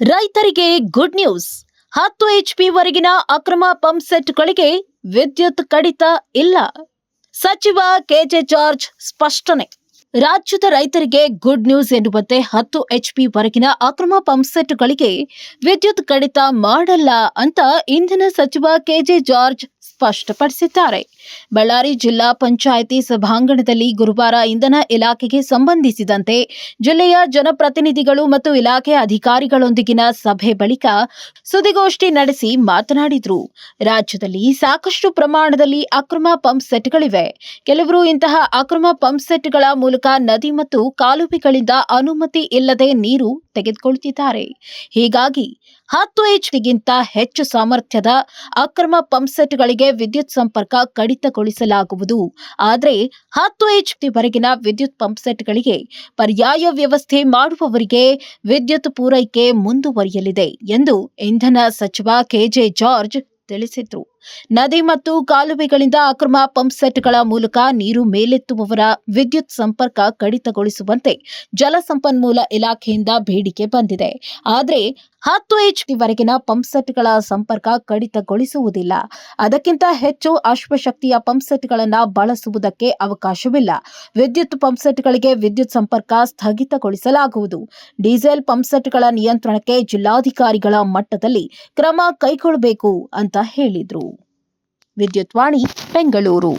ರೈತರಿಗೆ good news ಹತ್ತು HP ವರೆಗಿನ ಅಕ್ರಮ ಪಂಪ್ ಸೆಟ್ಗಳಿಗೆ ವಿದ್ಯುತ್ ಕಡಿತ ಇಲ್ಲ. ಸಚಿವ ಕೆಜೆ ಜಾರ್ಜ್ ಸ್ಪಷ್ಟನೆ. ರಾಜ್ಯದ ರೈತರಿಗೆ ಗುಡ್ ನ್ಯೂಸ್ ಎನ್ನುವಂತೆ ಹತ್ತು ಎಚ್ಪಿ ವರೆಗಿನ ಅಕ್ರಮ ಪಂಪ್ ಸೆಟ್ಗಳಿಗೆ ವಿದ್ಯುತ್ ಕಡಿತ ಮಾಡಲ್ಲ ಅಂತ ಇಂಧನ ಸಚಿವ ಕೆಜೆ ಜಾರ್ಜ್ ಸ್ಪಷ್ಟಪಡಿಸಿದ್ದಾರೆ. ಬಳ್ಳಾರಿ ಜಿಲ್ಲಾ ಪಂಚಾಯಿತಿ ಸಭಾಂಗಣದಲ್ಲಿ ಗುರುವಾರ ಇಂಧನ ಇಲಾಖೆಗೆ ಸಂಬಂಧಿಸಿದಂತೆ ಜಿಲ್ಲೆಯ ಜನಪ್ರತಿನಿಧಿಗಳು ಮತ್ತು ಇಲಾಖೆ ಅಧಿಕಾರಿಗಳೊಂದಿಗಿನ ಸಭೆ ಬಳಿಕ ಸುದ್ದಿಗೋಷ್ಠಿ ನಡೆಸಿ ಮಾತನಾಡಿದರು. ರಾಜ್ಯದಲ್ಲಿ ಸಾಕಷ್ಟು ಪ್ರಮಾಣದಲ್ಲಿ ಅಕ್ರಮ ಪಂಪ್ ಸೆಟ್ಗಳಿವೆ. ಕೆಲವರು ಇಂತಹ ಅಕ್ರಮ ಪಂಪ್ ಸೆಟ್ಗಳ ಮೂಲಕ ನದಿ ಮತ್ತು ಕಾಲುವೆಗಳಿಂದ ಅನುಮತಿ ಇಲ್ಲದೆ ನೀರು ತೆಗೆದುಕೊಳ್ಳುತ್ತಿದ್ದಾರೆ ಹೀಗಾಗಿ ಹತ್ತು ಗಿಂತ ಹೆಚ್ಚು ಸಾಮರ್ಥ್ಯದ ಅಕ್ರಮ ಪಂಪ್ ಸೆಟ್ಗಳಿಗೆ ವಿದ್ಯುತ್ ಸಂಪರ್ಕ ಕಡಿತಗೊಳಿಸಲಾಗುವುದು. ಆದರೆ ಹತ್ತು ಎಚ್ಪಿ ವರೆಗಿನ ವಿದ್ಯುತ್ ಪಂಪ್ ಸೆಟ್ಗಳಿಗೆ ಪರ್ಯಾಯ ವ್ಯವಸ್ಥೆ ಮಾಡುವವರಿಗೆ ವಿದ್ಯುತ್ ಪೂರೈಕೆ ಮುಂದುವರಿಯಲಿದೆ ಎಂದು ಇಂಧನ ಸಚಿವ ಕೆಜೆ ಜಾರ್ಜ್ ತಿಳಿಸಿದ್ರು. ನದಿ ಮತ್ತು ಕಾಲುವೆಗಳಿಂದ ಅಕ್ರಮ ಪಂಪ್ ಸೆಟ್ಗಳ ಮೂಲಕ ನೀರು ಮೇಲೆತ್ತುವವರ ವಿದ್ಯುತ್ ಸಂಪರ್ಕ ಕಡಿತಗೊಳಿಸುವಂತೆ ಜಲಸಂಪನ್ಮೂಲ ಇಲಾಖೆಯಿಂದ ಬೇಡಿಕೆ ಬಂದಿದೆ. ಆದರೆ ಹತ್ತು ಎಚ್ ವರೆಗಿನ ಪಂಪ್ ಸೆಟ್ಗಳ ಸಂಪರ್ಕ ಕಡಿತಗೊಳಿಸುವುದಿಲ್ಲ. ಅದಕ್ಕಿಂತ ಹೆಚ್ಚು ಅಶ್ವಶಕ್ತಿಯ ಪಂಪ್ ಸೆಟ್ಗಳನ್ನು ಬಳಸುವುದಕ್ಕೆ ಅವಕಾಶವಿಲ್ಲ. ವಿದ್ಯುತ್ ಪಂಪ್ ಸೆಟ್ಗಳಿಗೆ ವಿದ್ಯುತ್ ಸಂಪರ್ಕ ಸ್ಥಗಿತಗೊಳಿಸಲಾಗುವುದು. ಡೀಸೆಲ್ ಪಂಪ್ ಸೆಟ್ಗಳ ನಿಯಂತ್ರಣಕ್ಕೆ ಜಿಲ್ಲಾಧಿಕಾರಿಗಳ ಮಟ್ಟದಲ್ಲಿ ಕ್ರಮ ಕೈಗೊಳ್ಳಬೇಕು ಅಂತ ಹೇಳಿದ್ರು. ವಿದ್ಯುತ್ ವಾಣಿ ಬೆಂಗಳೂರು.